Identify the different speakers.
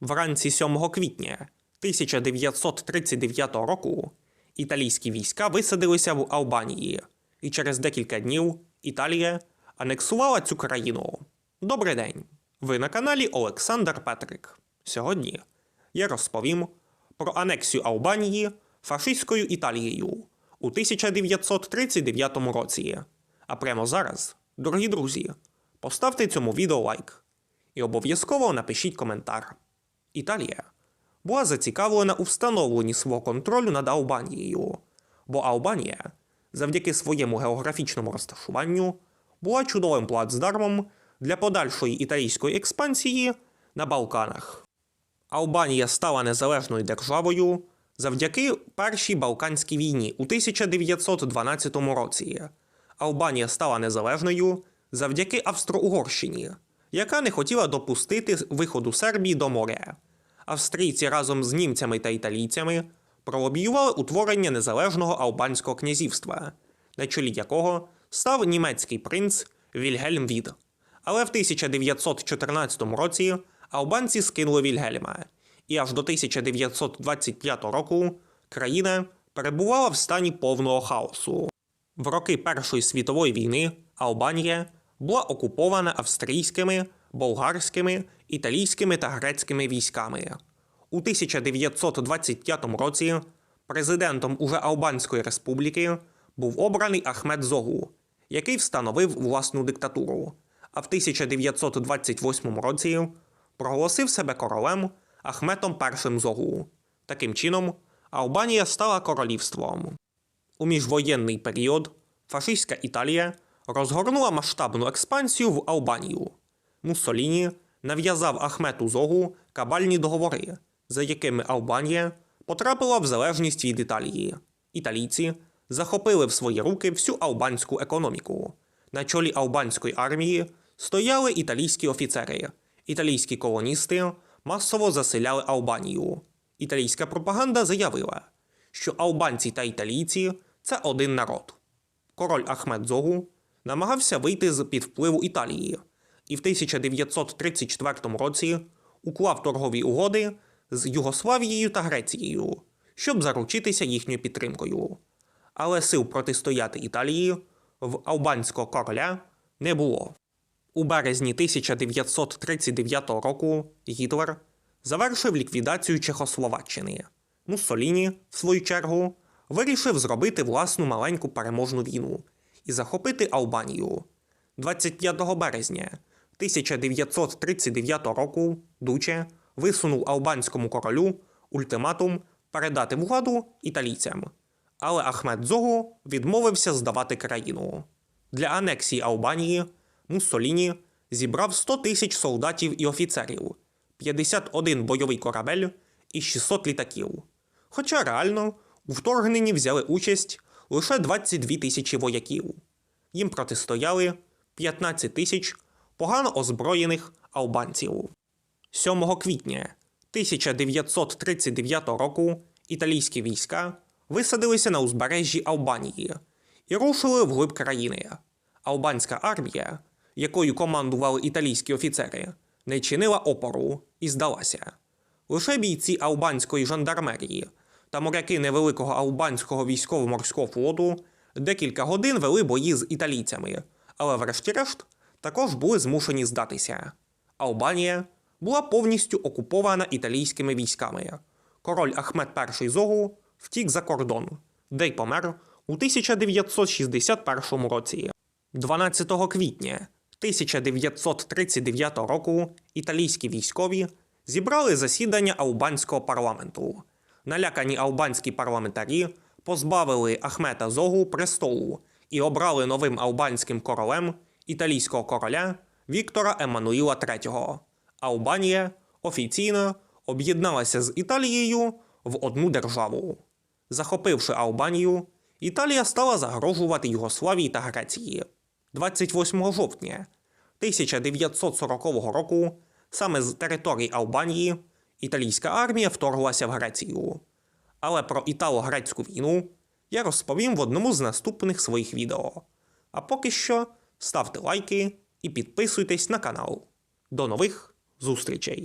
Speaker 1: Вранці 7 квітня 1939 року італійські війська висадилися в Албанії, і через декілька днів Італія анексувала цю країну. Добрий день! Ви на каналі Олександр Петрик. Сьогодні я розповім про анексію Албанії фашистською Італією у 1939 році. А прямо зараз, дорогі друзі, поставте цьому відео лайк і обов'язково напишіть коментар. Італія була зацікавлена у встановленні свого контролю над Албанією, бо Албанія, завдяки своєму географічному розташуванню, була чудовим плацдармом для подальшої італійської експансії на Балканах. Албанія стала незалежною державою завдяки Першій Балканській війні у 1912 році. Албанія стала незалежною завдяки Австро-Угорщині, яка не хотіла допустити виходу Сербії до моря. Австрійці разом з німцями та італійцями пролобіювали утворення незалежного албанського князівства, на чолі якого став німецький принц Вільгельм Від. Але в 1914 році албанці скинули Вільгельма, і аж до 1925 року країна перебувала в стані повного хаосу. В роки Першої світової війни Албанія була окупована австрійськими, болгарськими, італійськими та грецькими військами. У 1925 році президентом уже Албанської республіки був обраний Ахмед Зогу, який встановив власну диктатуру, а в 1928 році проголосив себе королем Ахметом І Зогу. Таким чином, Албанія стала королівством. У міжвоєнний період фашистська Італія розгорнула масштабну експансію в Албанію. Муссоліні нав'язав Ахмету Зогу кабальні договори, за якими Албанія потрапила в залежність від Італії. Італійці захопили в свої руки всю албанську економіку. На чолі албанської армії стояли італійські офіцери. Італійські колоністи масово заселяли Албанію. Італійська пропаганда заявила, що албанці та італійці це один народ. Король Ахмед Зогу намагався вийти з під впливу Італії і в 1934 році уклав торгові угоди з Югославією та Грецією, щоб заручитися їхньою підтримкою. Але сил протистояти Італії в албанського короля не було. У березні 1939 року Гітлер завершив ліквідацію Чехословаччини. Муссоліні, в свою чергу, вирішив зробити власну маленьку переможну війну і захопити Албанію. 25 березня 1939 року Дуче висунув албанському королю ультиматум передати владу італійцям. Але Ахмед Зогу відмовився здавати країну. Для анексії Албанії Муссоліні зібрав 100 тисяч солдатів і офіцерів, 51 бойовий корабель і 600 літаків. Хоча реально у вторгненні взяли участь лише 22 тисячі вояків. Їм протистояли 15 тисяч погано озброєних албанців. 7 квітня 1939 року італійські війська висадилися на узбережжі Албанії і рушили вглиб країни. Албанська армія, якою командували італійські офіцери, не чинила опору і здалася. Лише бійці албанської жандармерії та моряки невеликого албанського військово-морського флоту декілька годин вели бої з італійцями, але врешті-решт також були змушені здатися. Албанія була повністю окупована італійськими військами. Король Ахмед І Зогу втік за кордон, де й помер у 1961 році. 12 квітня 1939 року італійські військові зібрали засідання албанського парламенту. Налякані албанські парламентарі позбавили Ахмета Зогу престолу і обрали новим албанським королем італійського короля Віктора Еммануїла III. Албанія офіційно об'єдналася з Італією в одну державу. Захопивши Албанію, Італія стала загрожувати Югославії та Греції. 28 жовтня 1940 року саме з території Албанії італійська армія вторглася в Грецію. Але про італо-грецьку війну я розповім в одному з наступних своїх відео. А поки що ставте лайки і підписуйтесь на канал. До нових зустрічей!